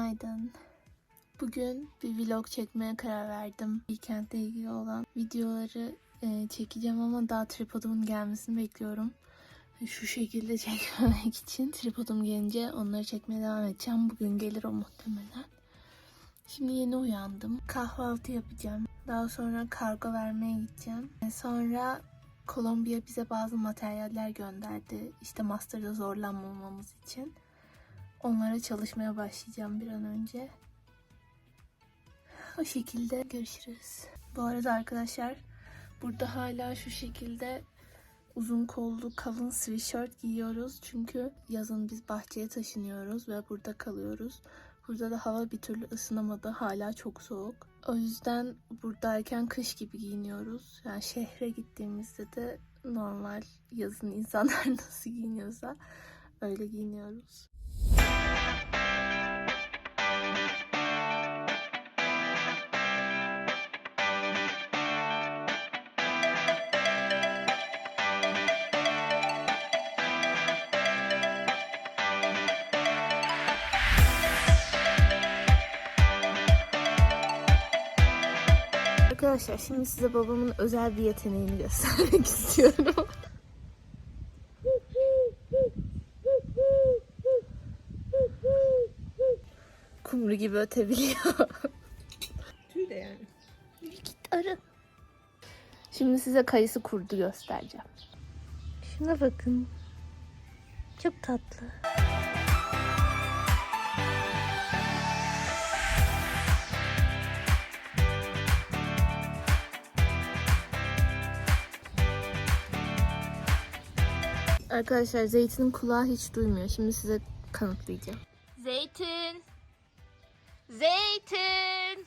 Günaydın. Bugün bir vlog çekmeye karar verdim. Weekend'le ilgili olan videoları e, çekeceğim ama daha tripodumun gelmesini bekliyorum. Şu şekilde çekmemek için tripodum gelince onları çekmeye devam edeceğim. Bugün gelir o muhtemelen. Şimdi yeni uyandım. Kahvaltı yapacağım. Daha sonra kargo vermeye gideceğim. E, Sonra Kolombiya bize bazı materyaller gönderdi. İşte master'da zorlanmamamız için. Onlara çalışmaya başlayacağım bir an önce. O şekilde görüşürüz. Bu arada arkadaşlar burada hala şu şekilde uzun kollu kalın sweatshirt giyiyoruz. Çünkü yazın biz bahçeye taşınıyoruz ve burada kalıyoruz. Burada da hava bir türlü ısınamadı. Hala çok soğuk. O yüzden buradayken kış gibi giyiniyoruz. Yani şehre gittiğimizde de normal yazın insanlar nasıl giyiniyorsa öyle giyiniyoruz. Arkadaşlar şimdi size babamın özel bir yeteneğini göstermek istiyorum. Gibi ötebiliyor. Tüy de yani. Git arı. Şimdi size kayısı kurdu göstereceğim. Şuna bakın. Çok tatlı. Arkadaşlar zeytinin kulağı hiç duymuyor. Şimdi size kanıtlayacağım. Zeytin. Zeytin.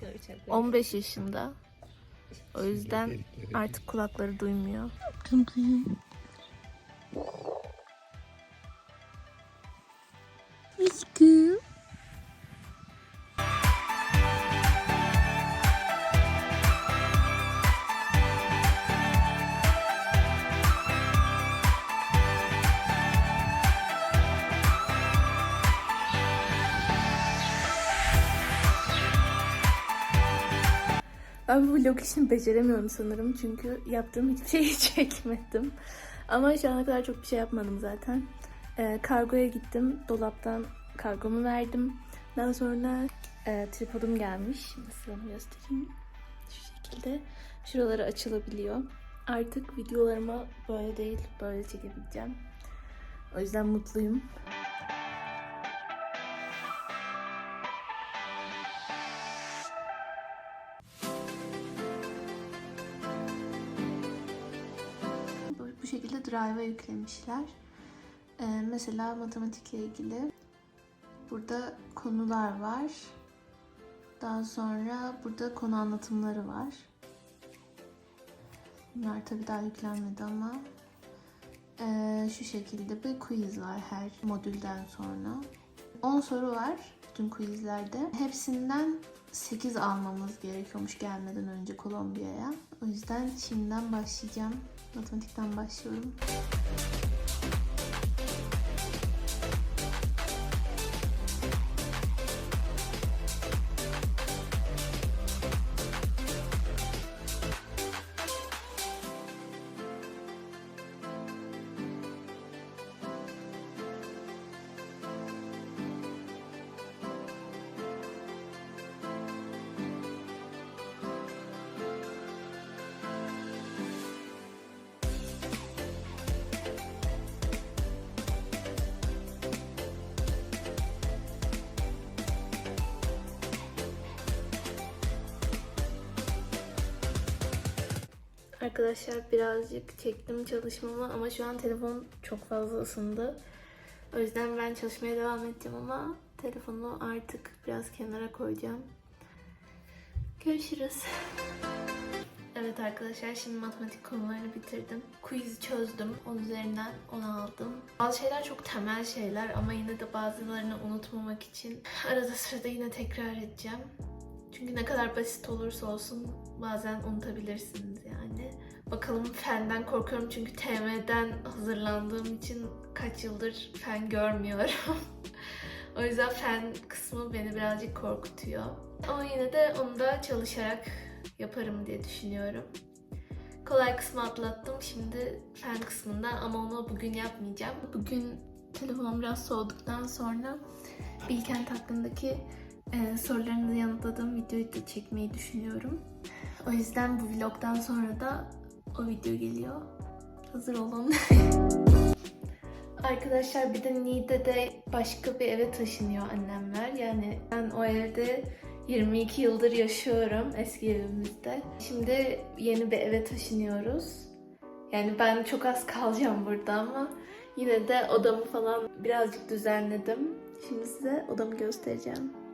Şöyle çarpıyor. 15 yaşında. O yüzden artık kulakları duymuyor. Ben bu vlog işini beceremiyorum sanırım çünkü yaptığım hiçbir şeyi çekmedim. Ama şu ana kadar çok bir şey yapmadım zaten. Ee, kargoya gittim. Dolaptan kargomu verdim. Daha sonra e, tripodum gelmiş. Size onu göstereyim. Şu şekilde. Şuraları açılabiliyor. Artık videolarıma böyle değil, böyle çekebileceğim. O yüzden mutluyum. Bu, şekilde drive'a yüklemişler. Ee, mesela matematikle ilgili burada konular var. Daha sonra burada konu anlatımları var. Bunlar tabii daha yüklenmedi ama ee, şu şekilde bir quiz var her modülden sonra. 10 soru var bütün quizlerde. Hepsinden 8 almamız gerekiyormuş gelmeden önce Kolombiya'ya. O yüzden şimdiden başlayacağım. Matematikten başlıyorum. Arkadaşlar birazcık çektim çalışmamı ama şu an telefon çok fazla ısındı. O yüzden ben çalışmaya devam edeceğim ama telefonu artık biraz kenara koyacağım. Görüşürüz. Evet arkadaşlar şimdi matematik konularını bitirdim. Quiz çözdüm. Onun üzerinden 10 aldım. Bazı şeyler çok temel şeyler ama yine de bazılarını unutmamak için arada sırada yine tekrar edeceğim. Çünkü ne kadar basit olursa olsun bazen unutabilirsiniz yani. Bakalım fenden korkuyorum çünkü TM'den hazırlandığım için kaç yıldır fen görmüyorum. o yüzden fen kısmı beni birazcık korkutuyor. Ama yine de onu da çalışarak yaparım diye düşünüyorum. Kolay kısmı atlattım. Şimdi fen kısmında ama onu bugün yapmayacağım. Bugün telefonum biraz soğuduktan sonra Bilkent hakkındaki e, sorularınızı yanıtladığım videoyu da çekmeyi düşünüyorum. O yüzden bu vlogdan sonra da o video geliyor. Hazır olun. Arkadaşlar bir de Niğde'de başka bir eve taşınıyor annemler. Yani ben o evde 22 yıldır yaşıyorum eski evimizde. Şimdi yeni bir eve taşınıyoruz. Yani ben çok az kalacağım burada ama yine de odamı falan birazcık düzenledim. Şimdi size odamı göstereceğim.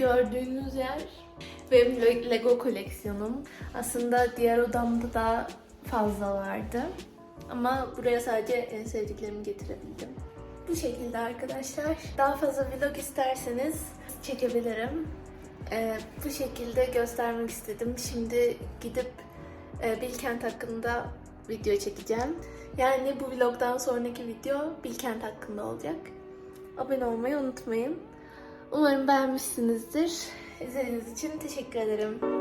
Gördüğünüz yer benim Le- Lego koleksiyonum. Aslında diğer odamda da fazla vardı. Ama buraya sadece en sevdiklerimi getirebildim. Bu şekilde arkadaşlar. Daha fazla vlog isterseniz çekebilirim. Ee, bu şekilde göstermek istedim. Şimdi gidip e, Bilkent hakkında video çekeceğim. Yani bu vlogdan sonraki video Bilkent hakkında olacak. Abone olmayı unutmayın. Umarım beğenmişsinizdir. İzlediğiniz için teşekkür ederim.